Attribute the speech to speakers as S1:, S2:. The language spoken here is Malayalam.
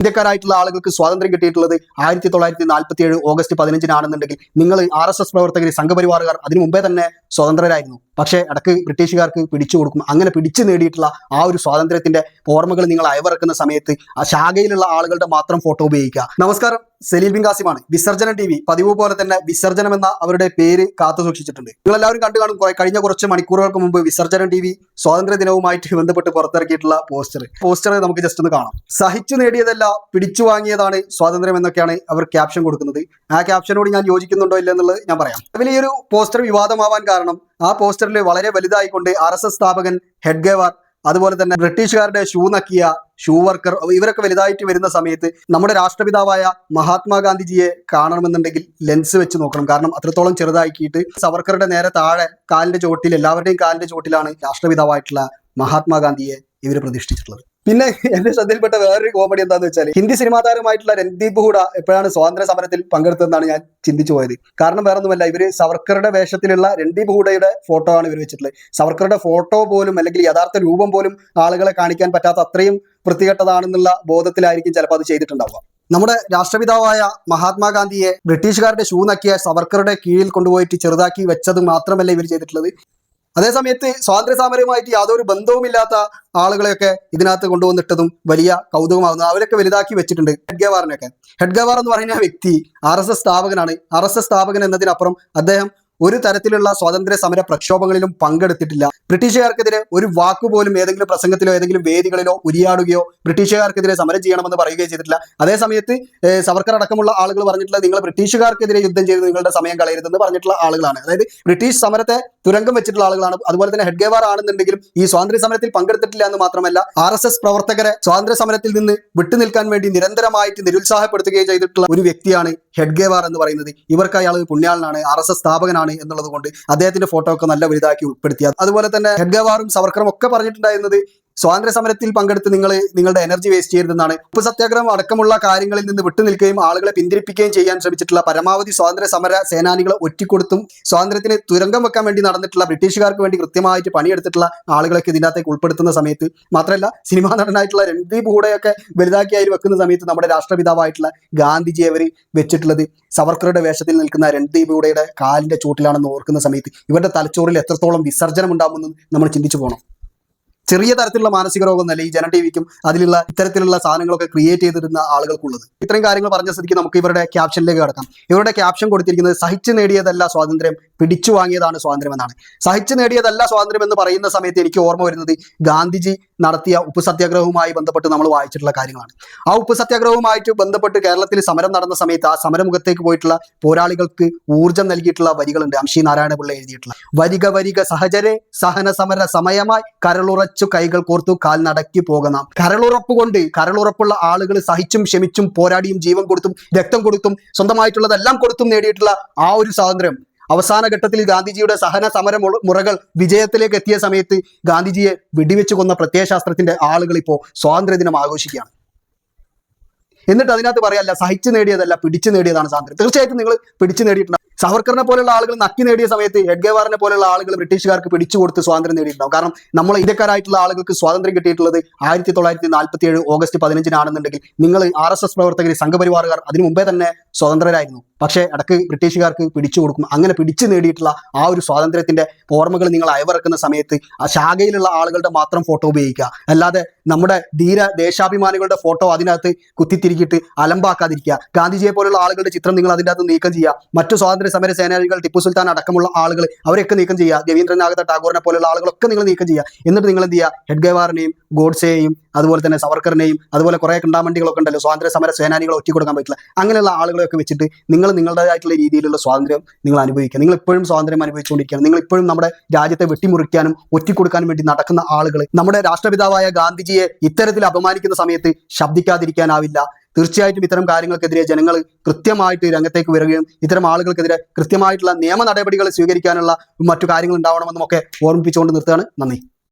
S1: ഇന്ത്യക്കാരായിട്ടുള്ള ആളുകൾക്ക് സ്വാതന്ത്ര്യം കിട്ടിയിട്ടുള്ളത് ആയിരത്തി തൊള്ളായിരത്തി നാൽപ്പത്തി ഏഴ് ഓഗസ്റ്റ് പതിനഞ്ചിനാണെന്നുണ്ടെങ്കിൽ നിങ്ങൾ ആർ എസ് എസ് പ്രവർത്തകർ സംഘപരിവാറുകാർ അതിനു മുമ്പേ തന്നെ സ്വതന്ത്രരായിരുന്നു. പക്ഷേ ഇടയ്ക്ക് ബ്രിട്ടീഷുകാർക്ക് പിടിച്ചു കൊടുക്കും. അങ്ങനെ പിടിച്ചു നേടിയിട്ടുള്ള ആ ഒരു സ്വാതന്ത്ര്യത്തിന്റെ ഓർമ്മകൾ നിങ്ങൾ അയവിറക്കുന്ന സമയത്ത് ആ ശാഖയിലുള്ള ആളുകളുടെ മാത്രം ഫോട്ടോ ഉപയോഗിക്കുക. നമസ്കാരം. സലീൽ ബിൻ കാസിമാണ് വിസർജനം ടി വി. പതിവ് പോലെ തന്നെ വിസർജനം എന്ന അവരുടെ പേര് കാത്തു സൂക്ഷിച്ചിട്ടുണ്ട്. നിങ്ങൾ എല്ലാവരും കണ്ടു കാണും കഴിഞ്ഞ കുറച്ച് മണിക്കൂറുകൾക്ക് മുമ്പ് വിസർജന ടി വി സ്വാതന്ത്ര്യ ദിനവുമായിട്ട് ബന്ധപ്പെട്ട് പുറത്തിറക്കിയിട്ടുള്ള പോസ്റ്റർ പോസ്റ്റർ നമുക്ക് ജസ്റ്റ് ഒന്ന് കാണാം. സഹിച്ചു നേടിയതല്ല പിടിച്ചു വാങ്ങിയതാണ് സ്വാതന്ത്ര്യം എന്നൊക്കെയാണ് അവർ ക്യാപ്ഷൻ കൊടുക്കുന്നത്. ആ ക്യാപ്ഷനോട് ഞാൻ യോജിക്കുന്നുണ്ടോ ഇല്ല എന്നുള്ളത് ഞാൻ പറയാം. അതിൽ ഈ ഒരു പോസ്റ്റർ വിവാദമാവാൻ കാരണം ആ പോസ്റ്ററിൽ വളരെ വലുതായിക്കൊണ്ട് ആർ എസ് എസ് സ്ഥാപകൻ ഹെഡ്ഗേവാർ അതുപോലെ തന്നെ ബ്രിട്ടീഷുകാരുടെ ഷൂ നക്കിയ ഷൂ വർക്കർ ഇവരൊക്കെ വലുതായിട്ട് വരുന്ന സമയത്ത് നമ്മുടെ രാഷ്ട്രപിതാവായ മഹാത്മാഗാന്ധിജിയെ കാണണമെന്നുണ്ടെങ്കിൽ ലെൻസ് വെച്ച് നോക്കണം. കാരണം അത്രത്തോളം ചെറുതാക്കിയിട്ട് സവർക്കറുടെ നേരെ താഴെ കാലിന്റെ ചോട്ടിൽ എല്ലാവരുടെയും കാലിന്റെ ചോട്ടിലാണ് രാഷ്ട്രപിതാവായിട്ടുള്ള മഹാത്മാഗാന്ധിയെ ഇവർ പ്രതിഷ്ഠിച്ചിട്ടുള്ളത്. പിന്നെ എന്റെ ശ്രദ്ധയിൽപ്പെട്ട വേറൊരു കോമഡി എന്താന്ന് വെച്ചാൽ ഹിന്ദി സിനിമാ താരമായിട്ടുള്ള രൺദീപ് ഹൂഡ എപ്പോഴാണ് സ്വാതന്ത്ര്യ സമരത്തിൽ പങ്കെടുത്തതെന്നാണ് ഞാൻ ചിന്തിച്ചു പോയത്. കാരണം വേറൊന്നുമല്ല ഇവർ സവർക്കറുടെ വേഷത്തിലുള്ള രൺദീപ് ഹൂഡയുടെ ഫോട്ടോ ആണ് ഇവർ വെച്ചിട്ടുള്ളത്. സവർക്കറുടെ ഫോട്ടോ പോലും അല്ലെങ്കിൽ യഥാർത്ഥ രൂപം പോലും ആളുകളെ കാണിക്കാൻ പറ്റാത്ത അത്രയും വൃത്തികെട്ടതാണെന്നുള്ള ബോധത്തിലായിരിക്കും ചിലപ്പോൾ അത് ചെയ്തിട്ടുണ്ടാവുക. നമ്മുടെ രാഷ്ട്രപിതാവായ മഹാത്മാഗാന്ധിയെ ബ്രിട്ടീഷുകാരുടെ ഷൂ നക്കിയ സവർക്കറുടെ കീഴിൽ കൊണ്ടുപോയിട്ട് ചെറുതാക്കി വെച്ചത് മാത്രമല്ല ഇവർ ചെയ്തിട്ടുള്ളത്. അതേസമയത്ത് സ്വാതന്ത്ര്യ സമരവുമായിട്ട് യാതൊരു ബന്ധവുമില്ലാത്ത ആളുകളെയൊക്കെ ഇതിനകത്ത് കൊണ്ടുവന്നിട്ടതും വലിയ കൗതുകമാകുന്നു. അവരൊക്കെ വലുതാക്കി വെച്ചിട്ടുണ്ട്. ഹെഡ്ഗവാറിനൊക്കെ ഹെഡ്ഗവാർ എന്ന് പറയുന്ന വ്യക്തി ആർ എസ് എസ് സ്ഥാപകനാണ്. ആർ എസ് എസ് സ്ഥാപകൻ എന്നതിനപ്പുറം അദ്ദേഹം ഒരു തരത്തിലുള്ള സ്വാതന്ത്ര്യ സമര പ്രക്ഷോഭങ്ങളിലും പങ്കെടുത്തിട്ടില്ല. ബ്രിട്ടീഷുകാർക്കെതിരെ ഒരു വാക്കുപോലും ഏതെങ്കിലും പ്രസംഗത്തിലോ ഏതെങ്കിലും വേദികളിലോ ഉരിയാടുകയോ ബ്രിട്ടീഷുകാർക്കെതിരെ സമരം ചെയ്യണമെന്ന് പറയുകയോ ചെയ്തിട്ടില്ല. അതേ സമയത്ത് ഏഹ്, സവർക്കർ അടക്കമുള്ള ആളുകൾ പറഞ്ഞിട്ടുള്ള നിങ്ങൾ ബ്രിട്ടീഷുകാർക്കെതിരെ യുദ്ധം ചെയ്ത് നിങ്ങളുടെ സമയം കളയരുതെന്ന് പറഞ്ഞിട്ടുള്ള ആളുകളാണ്. അതായത് ബ്രിട്ടീഷ് സമരത്തെ തുരങ്കം വെച്ചിട്ടുള്ള ആളുകളാണ്. അതുപോലെ തന്നെ ഹെഡ്ഗേവാർ ആണെന്നുണ്ടെങ്കിലും ഈ സ്വാതന്ത്ര്യ സമരത്തിൽ പങ്കെടുത്തിട്ടില്ല എന്ന് മാത്രമല്ല ആർ എസ് എസ് പ്രവർത്തകരെ സ്വാതന്ത്ര്യ സമരത്തിൽ നിന്ന് വിട്ടുനിൽക്കാൻ വേണ്ടി നിരന്തരമായിട്ട് നിരുത്സാഹപ്പെടുത്തുകയും ചെയ്തിട്ടുള്ള ഒരു വ്യക്തിയാണ് ഹെഡ്ഗേവാർ എന്ന് പറയുന്നത്. ഇവർക്ക് അയാൾ പുണ്യാളനാണ് ആർ എസ് എസ് സ്ഥാപകനാണ് എന്നുള്ളത് കൊണ്ട് അദ്ദേഹത്തിന്റെ ഫോട്ടോ ഒക്കെ നല്ല വലുതാക്കി ഉൾപ്പെടുത്തിയ അതുപോലെ തന്നെ ഹെഡ്ഗവാറും സവർക്കറും ഒക്കെ പറഞ്ഞിട്ടുണ്ടായിരുന്നത് സ്വാതന്ത്ര്യ സമരത്തിൽ പങ്കെടുത്ത് നിങ്ങൾ നിങ്ങളുടെ എനർജി വേസ്റ്റ് ചെയ്യരുതെന്നാണ്. ഉപ്പ് സത്യാഗ്രഹം അടക്കമുള്ള കാര്യങ്ങളിൽ നിന്ന് വിട്ടുനിൽക്കുകയും ആളുകളെ പിന്തിരിപ്പിക്കുകയും ചെയ്യാൻ ശ്രമിച്ചിട്ടുള്ള പരമാവധി സ്വാതന്ത്ര്യ സമര സേനാനികളെ ഒറ്റിക്കൊടുത്തും സ്വാതന്ത്ര്യത്തിന് തുരങ്കം വെക്കാൻ വേണ്ടി നടന്നിട്ടുള്ള ബ്രിട്ടീഷുകാർക്ക് വേണ്ടി കൃത്യമായിട്ട് പണിയെടുത്തിട്ടുള്ള ആളുകളൊക്കെ ഇതിനകത്തേക്ക് ഉൾപ്പെടുത്തുന്ന സമയത്ത് മാത്രമല്ല സിനിമാ നടനായിട്ടുള്ള രൺദീപ് കൂടെയൊക്കെ വലുതാക്കി ആയി വെക്കുന്ന സമയത്ത് നമ്മുടെ രാഷ്ട്രപിതാവായിട്ടുള്ള ഗാന്ധിജി അവർ വെച്ചിട്ടുള്ളത് സവർക്കറുടെ വേഷത്തിൽ നിൽക്കുന്ന രൺദീപ് കൂടെയുടെ കാലിന്റെ ചൂട്ടിലാണെന്ന് ഓർക്കുന്ന സമയത്ത് ഇവരുടെ തലച്ചോറിൽ എത്രത്തോളം വിസർജനം ഉണ്ടാകുമെന്ന് നമ്മൾ ചിന്തിച്ചു പോകണം ചെറിയ തരത്തിലുള്ള മാനസിക രോഗം എന്നല്ല ഈ ജന അതിലുള്ള ഇത്തരത്തിലുള്ള സാധനങ്ങളൊക്കെ ക്രിയേറ്റ് ചെയ്തിരുന്ന ആളുകൾക്കുള്ളത്. ഇത്രയും കാര്യങ്ങൾ പറഞ്ഞ സ്ഥിതിക്ക് നമുക്ക് ഇവരുടെ ക്യാപ്ഷനിലേക്ക് കിടക്കാം. ഇവരുടെ ക്യാപ്ഷൻ കൊടുത്തിരിക്കുന്നത് സഹിച്ചു നേടിയതല്ല സ്വാതന്ത്ര്യം പിടിച്ചു വാങ്ങിയതാണ് സ്വാതന്ത്ര്യം എന്നാണ്. സഹിച്ചു നേടിയതല്ല സ്വാതന്ത്ര്യം എന്ന് പറയുന്ന സമയത്ത് എനിക്ക് ഓർമ്മ വരുന്നത് ഗാന്ധിജി നടത്തിയ ഉപ്പ് സത്യാഗ്രഹവുമായി ബന്ധപ്പെട്ട് നമ്മൾ വായിച്ചിട്ടുള്ള കാര്യങ്ങളാണ്. ആ ഉപ്പ് സത്യാഗ്രഹവുമായിട്ട് ബന്ധപ്പെട്ട് കേരളത്തിൽ സമരം നടന്ന സമയത്ത് ആ സമരമുഖത്തേക്ക് പോയിട്ടുള്ള പോരാളികൾക്ക് ഊർജം നൽകിയിട്ടുള്ള വരികളുണ്ട്. അംശി നാരായണപിള്ള എഴുതിയിട്ടുള്ള. വരിക വരിക സഹചരെ സഹന സമര സമയമായി കരളുറച്ചു കൈകൾ കോർത്തു കാൽ നടക്കി പോകണം. കരളുറപ്പ് കൊണ്ട് കരളുറപ്പുള്ള ആളുകൾ സഹിച്ചും ക്ഷമിച്ചും പോരാടിയും ജീവൻ കൊടുത്തും രക്തം കൊടുത്തും സ്വന്തമായിട്ടുള്ളതെല്ലാം കൊടുത്തും നേടിയിട്ടുള്ള ആ ഒരു സ്വാതന്ത്ര്യം അവസാന ഘട്ടത്തിൽ ഗാന്ധിജിയുടെ സഹന സമര മുറകൾ വിജയത്തിലേക്ക് എത്തിയ സമയത്ത് ഗാന്ധിജിയെ വെടിവെച്ച് കൊന്ന പ്രത്യയശാസ്ത്രത്തിന്റെ ആളുകൾ ഇപ്പോൾ സ്വാതന്ത്ര്യദിനം ആഘോഷിക്കുകയാണ്. എന്നിട്ട് അതിനകത്ത് പറയല്ല സഹിച്ചു നേടിയതല്ല പിടിച്ചു നേടിയതാണ് സ്വാതന്ത്ര്യം. തീർച്ചയായിട്ടും നിങ്ങൾ പിടിച്ചു നേടിയിട്ടുണ്ട്. സവർക്കറിനെ പോലുള്ള ആളുകൾ നക്കി നേടിയ സമയത്ത് എഡ്ഗവാറിനെ പോലുള്ള ആളുകൾ ബ്രിട്ടീഷുകാർക്ക് പിടിച്ചു കൊടുത്ത് സ്വാതന്ത്ര്യം നേടിയിട്ടുണ്ടാവും. കാരണം നമ്മൾ ഇന്ത്യക്കാരായിട്ടുള്ള ആളുകൾക്ക് സ്വാതന്ത്ര്യം കിട്ടിയിട്ടുള്ളത് ആയിരത്തി തൊള്ളായിരത്തി നാൽപ്പത്തി ഏഴ് ഓഗസ്റ്റ് പതിനഞ്ചിനാണെന്നുണ്ടെങ്കിൽ നിങ്ങൾ ആർ എസ് എസ് പ്രവർത്തകർ സംഘപരിവാറുകാർ അതിനു മുമ്പേ തന്നെ സ്വതന്ത്രരായിരുന്നു. പക്ഷേ ഇടയ്ക്ക് ബ്രിട്ടീഷുകാർക്ക് പിടിച്ചു കൊടുക്കും. അങ്ങനെ പിടിച്ചു നേടിയിട്ടുള്ള ആ ഒരു സ്വാതന്ത്ര്യത്തിന്റെ ഓർമ്മകൾ നിങ്ങൾ അയവിറക്കുന്ന സമയത്ത് ആ ശാഖയിലുള്ള ആളുകളുടെ മാത്രം ഫോട്ടോ ഉപയോഗിക്കുക. അല്ലാതെ നമ്മുടെ ധീര ദേശാഭിമാനികളുടെ ഫോട്ടോ അതിനകത്ത് കുത്തിത്തിരിക്കിട്ട് അലമ്പാക്കാതിരിക്കുക. ഗാന്ധിജിയെ പോലുള്ള ആളുകളുടെ ചിത്രം നിങ്ങൾ അതിന്റെ അകത്ത് നീക്കം ചെയ്യുക. മറ്റു സ്വാതന്ത്ര്യ സമര സേനാനികൾ ടിപ്പു സുൽത്താൻ അടക്കമുള്ള ആളുകൾ അവരെയൊക്കെ നീക്കം ചെയ്യുക. രവീന്ദ്രനാഥ ടാഗോറിനെ പോലുള്ള ആളുകളൊക്കെ നിങ്ങൾ നീക്കം ചെയ്യുക. എന്നിട്ട് നിങ്ങൾ എന്ത് ചെയ്യുക? ഹെഡ്ഗേവാറിനെയും ഗോഡ്സെയെയും അതുപോലെ തന്നെ സവർക്കറിനെയും അതുപോലെ കുറേ കണ്ടാമണ്ടികളൊക്കെ ഉണ്ടല്ലോ സ്വാതന്ത്ര്യ സമര സേനാനികളെ ഒറ്റ കൊടുക്കാൻ പറ്റില്ല. അങ്ങനെയുള്ള ആളുകളെയൊക്കെ വെച്ചിട്ട് നിങ്ങൾ നിങ്ങളുടേതായിട്ടുള്ള രീതിയിലുള്ള സ്വാതന്ത്ര്യം നിങ്ങൾ അനുഭവിക്കുക. നിങ്ങൾ എപ്പോഴും സ്വാതന്ത്ര്യം അനുഭവിച്ചുകൊണ്ടിരിക്കുകയാണ്. നിങ്ങൾ ഇപ്പോഴും നമ്മുടെ രാജ്യത്തെ വെട്ടിമുറിക്കാനും ഒറ്റിക്കൊടുക്കാനും വേണ്ടി നടക്കുന്ന ആളുകൾ നമ്മുടെ രാഷ്ട്രപിതാവായ ഗാന്ധിജിയെ ഇത്തരത്തിൽ അപമാനിക്കുന്ന സമയത്ത് ശബ്ദിക്കാതിരിക്കാനാവില്ല. തീർച്ചയായിട്ടും ഇത്തരം കാര്യങ്ങൾക്കെതിരെ ജനങ്ങൾ കൃത്യമായിട്ട് രംഗത്തേക്ക് വരികയും ഇത്തരം ആളുകൾക്കെതിരെ കൃത്യമായിട്ടുള്ള നിയമ നടപടികൾ സ്വീകരിക്കാനുള്ള മറ്റു കാര്യങ്ങൾ ഉണ്ടാവണമെന്നും ഒക്കെ ഓർമ്മിപ്പിച്ചുകൊണ്ട് നിർത്തുകയാണ്. നന്ദി.